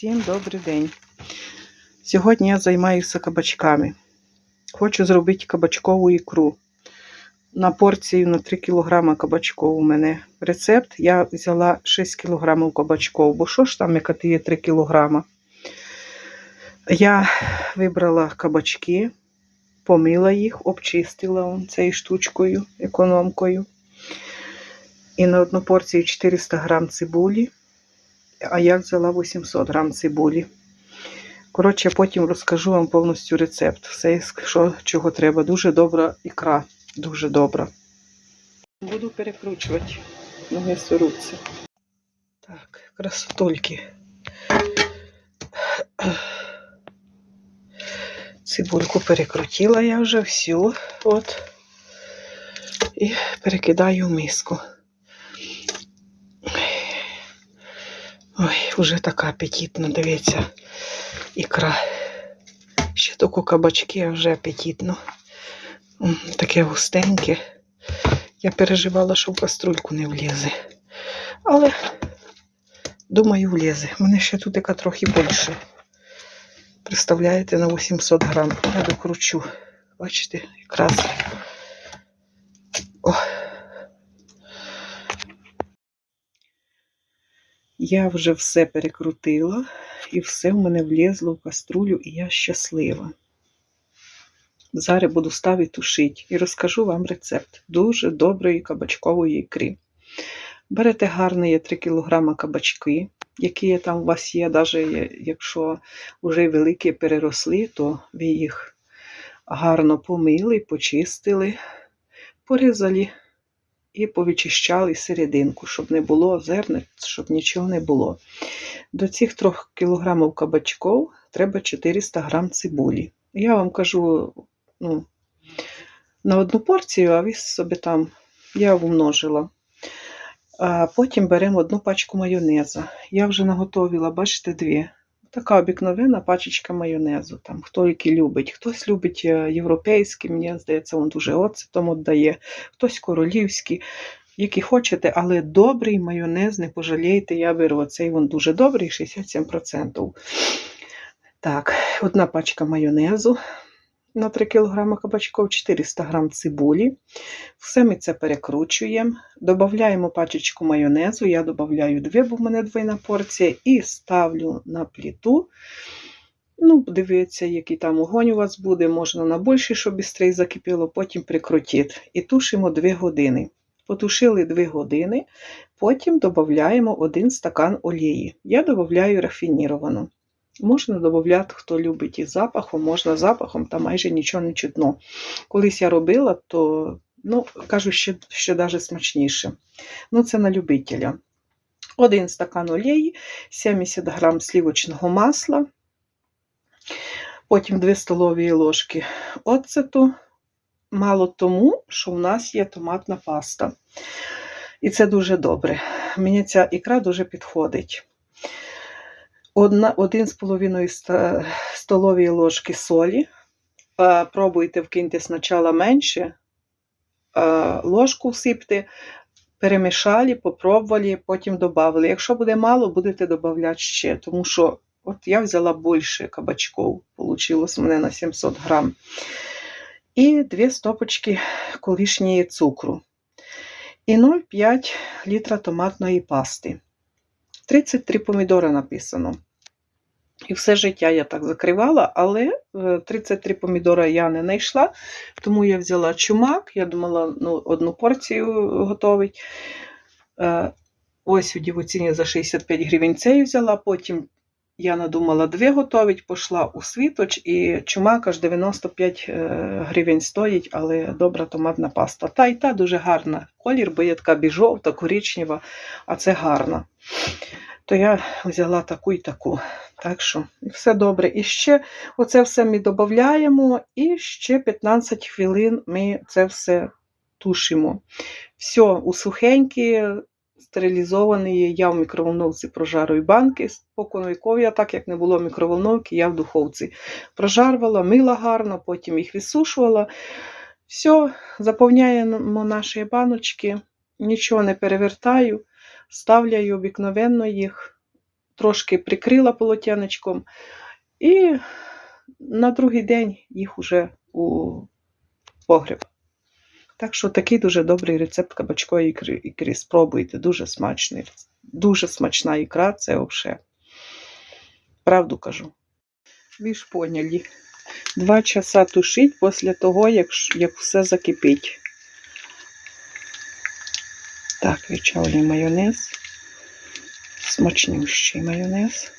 Всім добрий день. Сьогодні я займаюся кабачками. Хочу зробити кабачкову ікру. На порцію на 3 кг кабачков у мене рецепт. Я взяла 6 кг кабачков, бо що ж там, яка є 3 кг. Я вибрала кабачки, помила їх, обчистила цією штучкою, економкою. І на одну порцію 400 г цибулі а я взяла 800 грам цибулі. Коротше, потім розкажу вам повністю рецепт. Все, що, чого треба. Дуже добра ікра. Дуже добра. Буду перекручувати на м'ясорубці. Так, красотульки. Цибульку перекрутила я вже всю. От. І перекидаю в миску. Ой, вже така апетитна, дивіться, ікра. Ще тільки кабачки, а вже апетитно. Таке густеньке. Я переживала, що в каструльку не влізе. Але, думаю, влізе. Мене ще тут яка трохи більше. Представляєте, на 800 грам. Я докручу. Бачите, якраз. Я вже все перекрутила, і все в мене влізло в каструлю, і я щаслива. Зараз буду ставити тушити і розкажу вам рецепт дуже доброї кабачкової ікри. Берете гарні 3 кг кабачки, які там у вас є, навіть якщо вже великі переросли, то ви їх гарно помили, почистили, порізали і повичищали серединку, щоб не було зерна, щоб нічого не було. До цих 3 кг кабачків треба 400 г цибулі. Я вам кажу ну, на одну порцію, а ви собі там я умножила. А потім беремо одну пачку майонезу. Я вже наготовила, бачите, дві. Така обікновена пачечка майонезу. Там, Хто який любить. Хтось любить е, європейський, мені здається, він дуже оцетом віддає, хтось королівський, який хочете, але добрий майонез, не пожалійте, я беру оцей він дуже добрий, 67%. Так, одна пачка майонезу на 3 кг кабачков, 400 г цибулі. Все ми це перекручуємо. Додаємо пачечку майонезу. Я додаю дві, бо в мене двойна порція, і ставлю на плиту. Ну, дивіться, який там огонь у вас буде, можна на більший, щоб швидше закипіло, потім прикрутіть. І тушимо 2 години. Потушили 2 години, потім додаємо 1 стакан олії. Я додаю рафініровану. Можна додати, хто любить із запахом, можна запахом, та майже нічого не чутно. Колись я робила, то, ну, кажу, що, що навіть смачніше. Ну, це на любителя. Один стакан олії, 70 грам слівочного масла, потім 2 столові ложки оцету. Мало тому, що в нас є томатна паста. І це дуже добре. Мені ця ікра дуже підходить. Одна, один з половиною столової ложки солі. Е, Пробуйте вкиньте спочатку менше, е, ложку всипте, перемішали, попробували, потім додали. Якщо буде мало, будете додавати ще, тому що от я взяла більше кабачків, вийшло в мене на 700 грам. І дві стопочки колишньої цукру. І 0,5 літра томатної пасти. 33 помідори написано. І все життя я так закривала, але е, 33 помідора я не знайшла, тому я взяла чумак, я думала, ну, одну порцію готовить. Е, Ось у дівоціні за 65 гривень цей взяла, потім я надумала дві готовить, пішла у світоч, і чумак аж 95 е, гривень стоїть, але добра томатна паста. Та і та дуже гарна. Колір, бо є така біжовта, коричнева, а це гарна. То я взяла таку і таку. Так що все добре. І ще оце все ми додаємо, і ще 15 хвилин ми це все тушимо. Все у сухенькі, стерилізовані. Я в мікроволновці прожарую банки. Споконвікові, я так як не було мікроволновки, я в духовці прожарувала, мила гарно, потім їх висушувала. Все, заповняємо наші баночки, нічого не перевертаю, ставляю обикновенно їх трошки прикрила полотянечком, і на другий день їх уже у погріб. Так що такий дуже добрий рецепт кабачкової ікри. Спробуйте, дуже смачний. Дуже смачна ікра, це взагалі. Правду кажу. Ви ж поняли. Два часа тушить після того, як, як все закипить. Так, відчавлю майонез. Смачнющий майонез.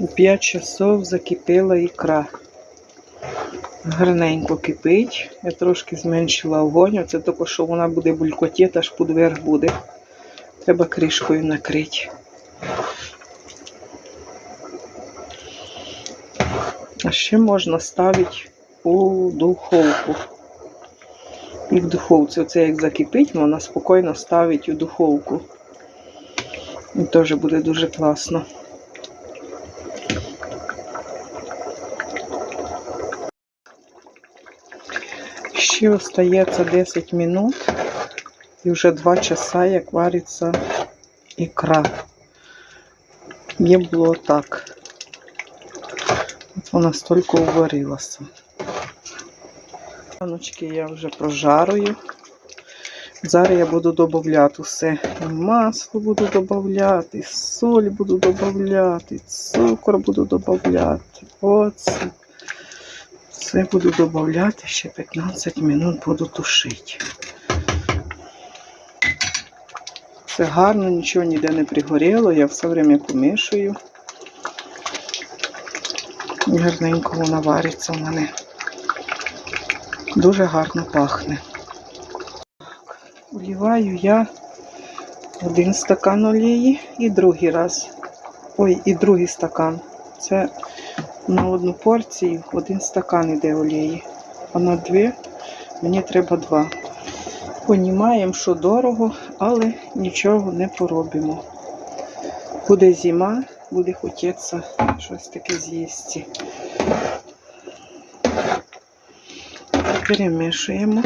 У 5 часов закипіла ікра. Гарненько кипить. Я трошки зменшила огонь. Це тільки що вона буде булькотіти, аж під верх буде. Треба кришкою накрити. А ще можна ставити у духовку. І в духовці. Оце як закипить, вона спокійно ставить у духовку. І теж буде дуже класно. Ще остається 10 минут і вже 2 часа, як вариться ікра. Є було так. От вона стільки уварилася. Паночки я вже прожарую. Зараз я буду додавати все. І масло буду додавати, соль буду додавати, цукор буду додавати, оцет. Все буду додавати, ще 15 минут буду тушити. Все гарно, нічого ніде не пригоріло, я все время помішую. І гарненько вона вариться у мене. Дуже гарно пахне. Вливаю я один стакан олії і другий раз. Ой, і другий стакан. Це на одну порцію один стакан іде олії. А на дві мені треба два. Понімаємо, що дорого, але нічого не поробимо. Буде зима, буде хотіться щось таке з'їсти. Перемішуємо.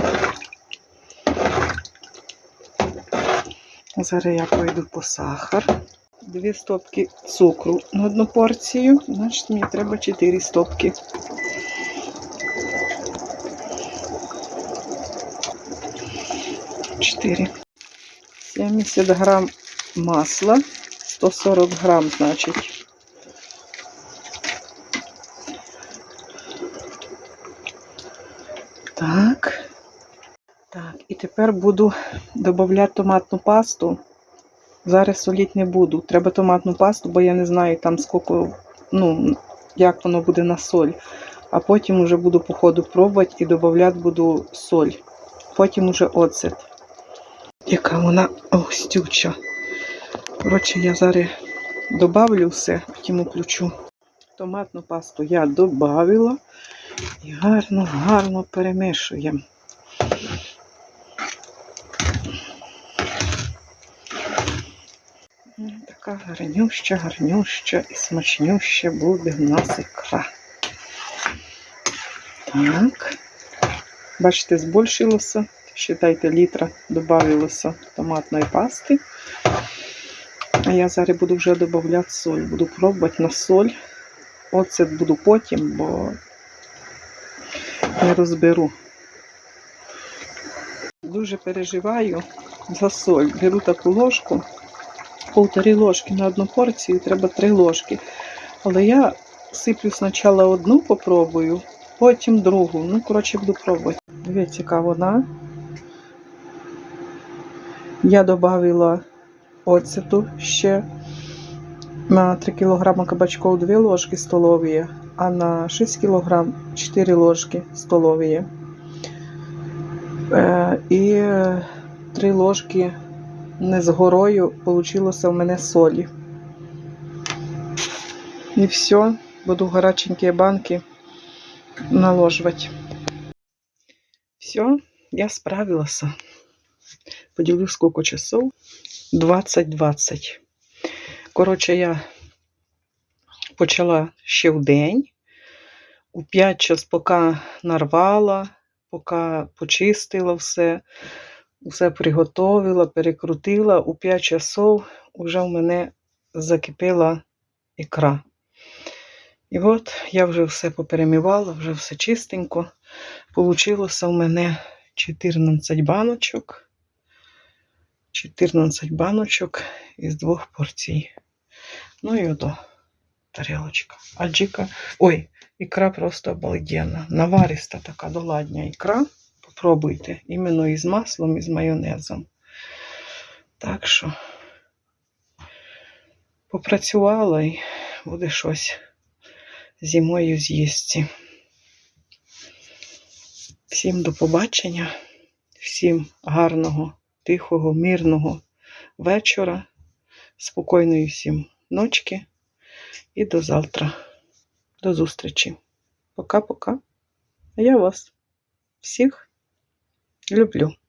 Зараз я пойду по сахар. Дві стопки цукру на одну порцію, значить мені треба 4 стопки. Чотири. 70 грам масла, 140 грам, значить. Так. Так, і тепер буду додавати томатну пасту. Зараз соліть не буду. Треба томатну пасту, бо я не знаю там скільки, ну, як воно буде на соль. А потім вже буду по ходу пробувати і додавати буду соль. Потім уже оцет. Яка вона густюча. Коротше, я зараз додавлю все, потім включу. Томатну пасту я додавила і гарно, гарно перемішуємо. Така гарнюща, гарнюща і смачнюща буде в нас ікра. Так. Бачите, збільшилося. Считайте, літра додавилося томатної пасти. А я зараз буду вже додавати соль. Буду пробувати на соль. Оцет буду потім, бо не розберу. Дуже переживаю за соль. Беру таку ложку, полтори ложки на одну порцію, треба три ложки. Але я сиплю спочатку одну, попробую, потім другу. Ну, коротше, буду пробувати. Дивіться, яка вона. Я додавила оцету ще на 3 кг кабачков 2 ложки столові, а на 6 кг 4 ложки столові. Е, і 3 ложки не з горою вийшло в мене солі. І все, буду гаряченькі банки наложувати. Все, я справилася. Поділю скільки часов. 20-20. Коротше, я почала ще в день. У 5 час поки нарвала, поки почистила все, все приготовила, перекрутила. У 5 часов вже в мене закипіла ікра. І от я вже все поперемівала, вже все чистенько. Получилося в мене 14 баночок. 14 баночок із двох порцій. Ну і ото тарілочка. Аджика. Ой, ікра просто обалденна. Навариста така доладня ікра. Попробуйте. Іменно із маслом, і з майонезом. Так що попрацювала і буде щось зимою з'їсти. Всім до побачення, всім гарного, тихого, мирного вечора, спокійної всім ночки і до завтра. До зустрічі. Пока-пока. А я вас всіх Blue Blue.